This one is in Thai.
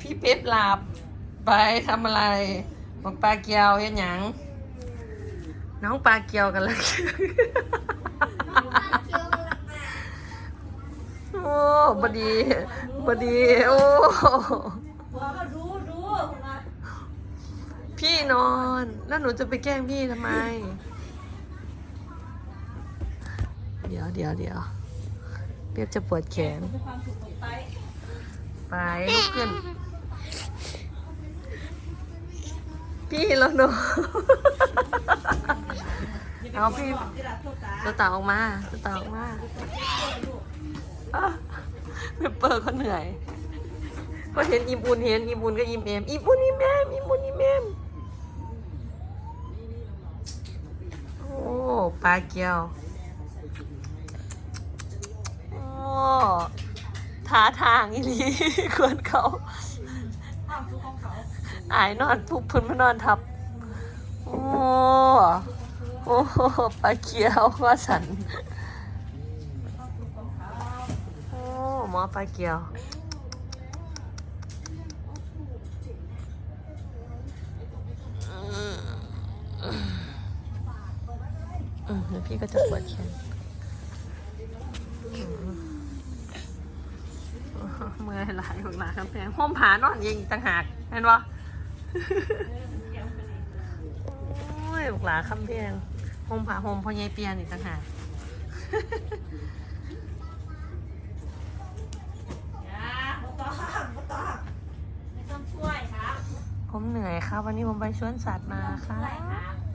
พี่เป๊ปหลับ ไปทำอะไรบอกปลาเกียวเฮ็ดหยังน้องปลาเกียวกันเลยโอ้บดีบดี โอ้พี่นอน แล้วหนูจะไปแกล้งพี่ทำไม เดี๋ยวเดี๋ยวเดี๋ยวเปียบจะปวดแขน ไปลุกขึ้น พี่แล้วหนูเอาพี่ตัวเต่าออกมาตัวเต่าออกมาเปเปอร์เขาเหนื่อย ก็เห็นอิมบุญเห็นอิมบุญก็อิมเอมอิมบุญอิมเอมอิมบุญอิมเอมโอ้ปลาเกียวโอ้ท้าทางอีหลีควรเขา ความสุขของเขาอายนอนพุกพื้นมานอนทับ โอ้โอ้ปลาเกียวว่าสันโอ้หมอปลาเกียว อืมเดี๋ยวพี่ก็จะปวดแขนอืม เมื่อยหลายของหลายคำแพงห้องผานอนยิงต่างหากเห็นปะโอ้ยบุกหลาคำแพงห้องผาโฮมพ่อใหญ่เปียนอีกต่างหากอย่าไม่ต้องไม่ต้องไม่ต้องช่วยครับผมเหนื่อยครับ วันนี้ผมไปสวนสัตว์มาครัช่วยครับบ